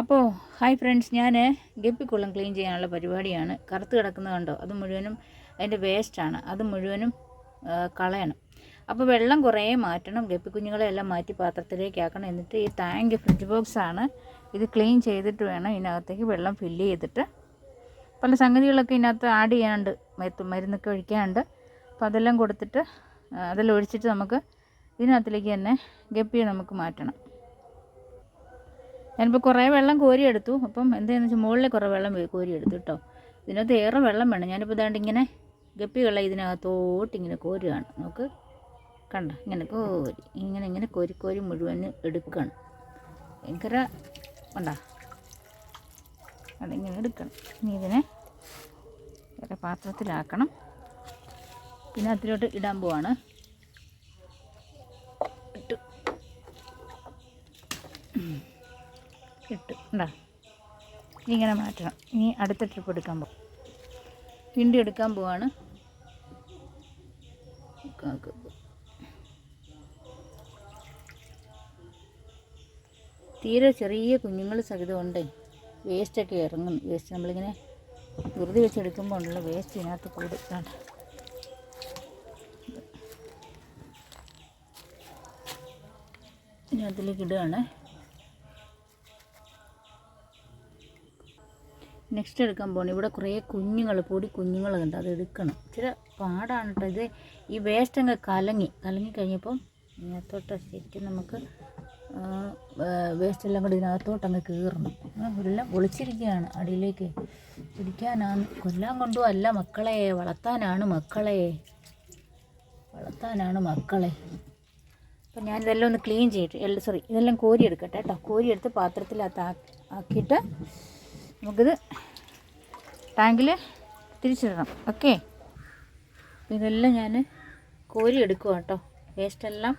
അപ്പോൾ hi friends ഞാൻ ഗപ്പിക്കുളം clean ചെയ്യാനുള്ള പരിപാടിയാണ്. കറുത്ത് കിടക്കുന്നത് കണ്ടോ? അത് മുഴുവനും അതിന്റെ വേസ്റ്റാണ് അത് മുഴുവനും കളയണം. അപ്പോൾ വെള്ളം കുറേ മാറ്റണം. ഗപ്പിക്കുഞ്ഞുങ്ങളെ എല്ലാം മാറ്റി പാത്രത്തിലേക്ക് ആക്കണം. എന്നിട്ട് ഈ ടാങ്ക് ഫ്രിഡ്ജ് ബോക്സ് ആണ്. ഇത് ക്ലീൻ ചെയ്തിട്ട് വേണം ഇതിനകത്തേക്ക് വെള്ളം ഫില്ല് ചെയ്തിട്ട്. പല സംഗതികളൊക്കെ ഇതിനകത്ത് ആഡ് ചെയ്യാനുണ്ട്. മരുത്തും മരുന്നൊക്കെ ഒഴിക്കാനുണ്ട്. അപ്പോൾ അതെല്ലാം കൊടുത്തിട്ട് അതെല്ലാം ഒഴിച്ചിട്ട് നമുക്ക് ഇതിനകത്തിലേക്ക് തന്നെ ഗപ്പിയെ നമുക്ക് മാറ്റണം. ഞാനിപ്പോൾ കുറേ വെള്ളം കോരിയെടുത്തു. അപ്പം എന്താണെന്ന് വെച്ചാൽ മുകളിൽ കുറേ വെള്ളം കോരിയെടുത്തു കേട്ടോ ഇതിനകത്ത് ഏറെ വെള്ളം വേണം. ഞാനിപ്പോൾ ഇതാണ്ട് ഇങ്ങനെ ഗപ്പികളെ ഇതിനകത്തോട്ട് ഇങ്ങനെ കോരുകയാണ് നമുക്ക് കണ്ട. ഇങ്ങനെ കോരി. ഇങ്ങനെ ഇങ്ങനെ കോരി കോരി മുഴുവൻ എടുക്കണം. ഭയങ്കര കണ്ട? അതിങ്ങനെ എടുക്കണം. ഇനി ഇതിനെ വേറെ പാത്രത്തിലാക്കണം. പിന്നെ അതിലോട്ട് ഇടാൻ പോവാണ്. ഇട്ടു. ഉണ്ടാ ഇങ്ങനെ മാറ്റണം. ഇനി അടുത്ത ട്രിപ്പ് എടുക്കാൻ പോകും വീണ്ടും എടുക്കാൻ പോവാണ്. തീരെ ചെറിയ കുഞ്ഞുങ്ങൾ സഹിതം ഉണ്ടേ. വേസ്റ്റൊക്കെ ഇറങ്ങും. വേസ്റ്റ് നമ്മളിങ്ങനെ വെറുതെ വെച്ചെടുക്കുമ്പോൾ ഉണ്ടല്ലോ വേസ്റ്റ് ഇതിനകത്ത് കൂടും. ഇതിനകത്തിലേക്ക് ഇടുകയാണ്. നെക്സ്റ്റ് എടുക്കാൻ പോകണം ഇവിടെ കുറേ കുഞ്ഞുങ്ങൾ പൊടി കുഞ്ഞുങ്ങൾ ഉണ്ട് അത് എടുക്കണം. ഇച്ചിരി പാടാണ് കേട്ടോ ഇത്. ഈ വേസ്റ്റ് അങ്ങ് കലങ്ങി. കലങ്ങി കഴിഞ്ഞപ്പം ഇതിനകത്തോട്ട് ശരിക്കും നമുക്ക് വേസ്റ്റ് എല്ലാം കൂടി ഇതിനകത്തോട്ട് അങ്ങ് കീറണം. എല്ലാം ഒളിച്ചിരിക്കുകയാണ് അടിയിലേക്ക് പിടിക്കാനാണ് കൊല്ലാൻ കൊണ്ടും അല്ല മക്കളെ. വളർത്താനാണ് മക്കളെ. വളർത്താനാണ് മക്കളെ. അപ്പം ഞാനിതെല്ലാം ഒന്ന് ക്ലീൻ ചെയ്തിട്ട് സോറി ഇതെല്ലാം കോരിയെടുക്കട്ടെ കേട്ടോ കോരിയെടുത്ത് പാത്രത്തിലകത്ത് ആക്കിയിട്ട് നമുക്കിത് ടാങ്കിൽ തിരിച്ചിടണം. ഓക്കെ? ഇതെല്ലാം ഞാൻ കോരി എടുക്കുക കേട്ടോ. വേസ്റ്റെല്ലാം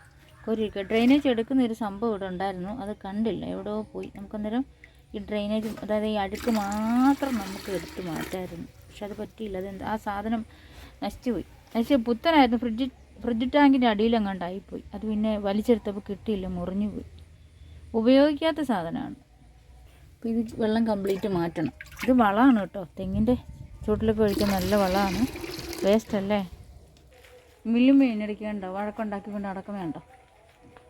കോരി എടുക്കുക ഡ്രെയിനേജ് എടുക്കുന്ന ഒരു സംഭവം ഇവിടെ ഉണ്ടായിരുന്നു. അത് കണ്ടില്ല. എവിടെയോ പോയി. നമുക്കന്നേരം ഈ ഡ്രെയിനേജ് അതായത് ഈ അഴുക്ക് മാത്രം നമുക്ക് എടുത്ത് മാറ്റായിരുന്നു. പക്ഷെ അത് പറ്റിയില്ല. അത് ആ സാധനം നശിച്ചു പോയി. നശിച്ച് പുത്തനായിരുന്നു. ഫ്രിഡ്ജ് ഫ്രിഡ്ജ് ടാങ്കിന്റെ അടിയിലെങ്ങാണ്ടായിപ്പോയി അത് പിന്നെ വലിച്ചെടുത്തപ്പോൾ കിട്ടിയില്ല. മുറിഞ്ഞു പോയി. ഉപയോഗിക്കാത്ത സാധനമാണ്. അപ്പോൾ ഇത് വെള്ളം കംപ്ലീറ്റ് മാറ്റണം. ഇത് വളമാണ് കേട്ടോ. തെങ്ങിന്റെ ചൂട്ടിലൊക്കെ ഒഴിക്കാൻ നല്ല വളമാണ് വേസ്റ്റ് അല്ലേ? മില്ലും മീനടിക്കണ്ടോ വഴക്കുണ്ടാക്കിക്കൊണ്ട് അടക്കം വേണ്ട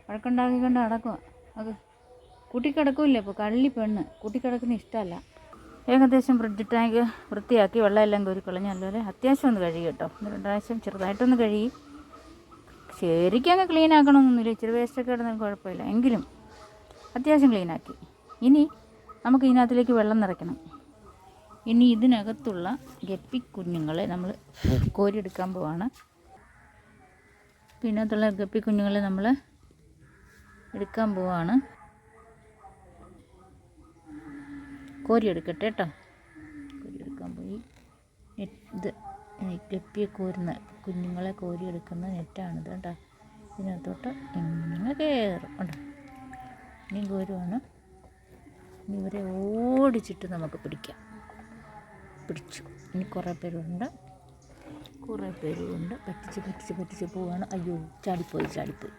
വഴക്കുണ്ടാക്കിക്കൊണ്ട് അടക്കുക അത് കൂട്ടിക്കിടക്കില്ലേ ഇപ്പോൾ കള്ളി പെണ്ണ്. കൂട്ടിക്കിടക്കുന്ന ഇഷ്ടമല്ല. ഏകദേശം ഫ്രിഡ്ജ് ടാങ്ക് വൃത്തിയാക്കി വെള്ളമെല്ലാം കോരി കളഞ്ഞ്. അല്ലേ അത്യാവശ്യം ഒന്ന് കഴുകി കേട്ടോ. ഒന്ന് രണ്ട് ചെറുതായിട്ടൊന്ന് കഴുകി. ശരിക്കും അങ്ങ് ക്ലീൻ ഇച്ചിരി വേസ്റ്റൊക്കെ ഇടുന്നതിന് കുഴപ്പമില്ല. എങ്കിലും അത്യാവശ്യം ക്ലീനാക്കി ഇനി നമുക്ക് ഇതിനകത്തിലേക്ക് വെള്ളം നിറയ്ക്കണം. ഇനി ഇതിനകത്തുള്ള ഗപ്പി കുഞ്ഞുങ്ങളെ നമ്മൾ കോരിയെടുക്കാൻ പോവാണ്. പിന്നെ അതിനകത്തുള്ള ഗപ്പി കുഞ്ഞുങ്ങളെ നമ്മൾ എടുക്കാൻ പോവാണ്. കോരിയെടുക്കട്ടെ കേട്ടോ. കോരിയെടുക്കാൻ പോയി. ഇത് ഗപ്പിയെ കോരുന്ന കുഞ്ഞുങ്ങളെ കോരിയെടുക്കുന്ന നെറ്റാണിത് കേട്ടോ. ഇതിനകത്തോട്ട് ഇങ്ങനെ കയറും കേട്ടോ. ഇനി കോരുവാണ്. ഇവരെ ഓടിച്ചിട്ട് നമുക്ക് പിടിക്കാം. പിടിച്ചു. ഇനി കുറേ പേരുണ്ട്. കുറേ പേരുണ്ട്. പറ്റിച്ച് പറ്റിച്ച് പറ്റിച്ച് പോവാണ്. അയ്യോ ചാടിപ്പോയി ചാടിപ്പോയി.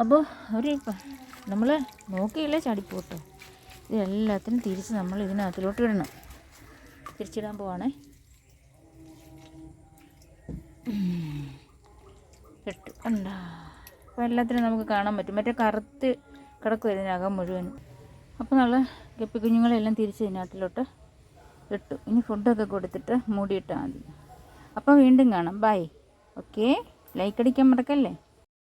അപ്പോൾ അവർ നമ്മൾ നോക്കിയില്ലേ ചാടിപ്പോട്ടോ? ഇതെല്ലാത്തിനും തിരിച്ച് നമ്മൾ ഇതിനകത്തിലോട്ട് ഇടണം. തിരിച്ചിടാൻ പോവാണേ. ഇട്ടു ഉണ്ടാ അപ്പോൾ എല്ലാത്തിനും നമുക്ക് കാണാൻ പറ്റും. മറ്റേ കറുത്ത് കിടക്കും ഇതിനകം മുഴുവൻ അപ്പോൾ നമ്മൾ ഗപ്പി കുഞ്ഞുങ്ങളെല്ലാം തിരിച്ച് ഇതിനകത്തിലോട്ട് ഇട്ടു. ഇനി ഫുഡൊക്കെ കൊടുത്തിട്ട് മൂടിയിട്ടാൽ മതി. അപ്പോൾ വീണ്ടും കാണാം. ബൈ ഓക്കെ ലൈക്ക് അടിക്കാൻ മറക്കല്ലേ?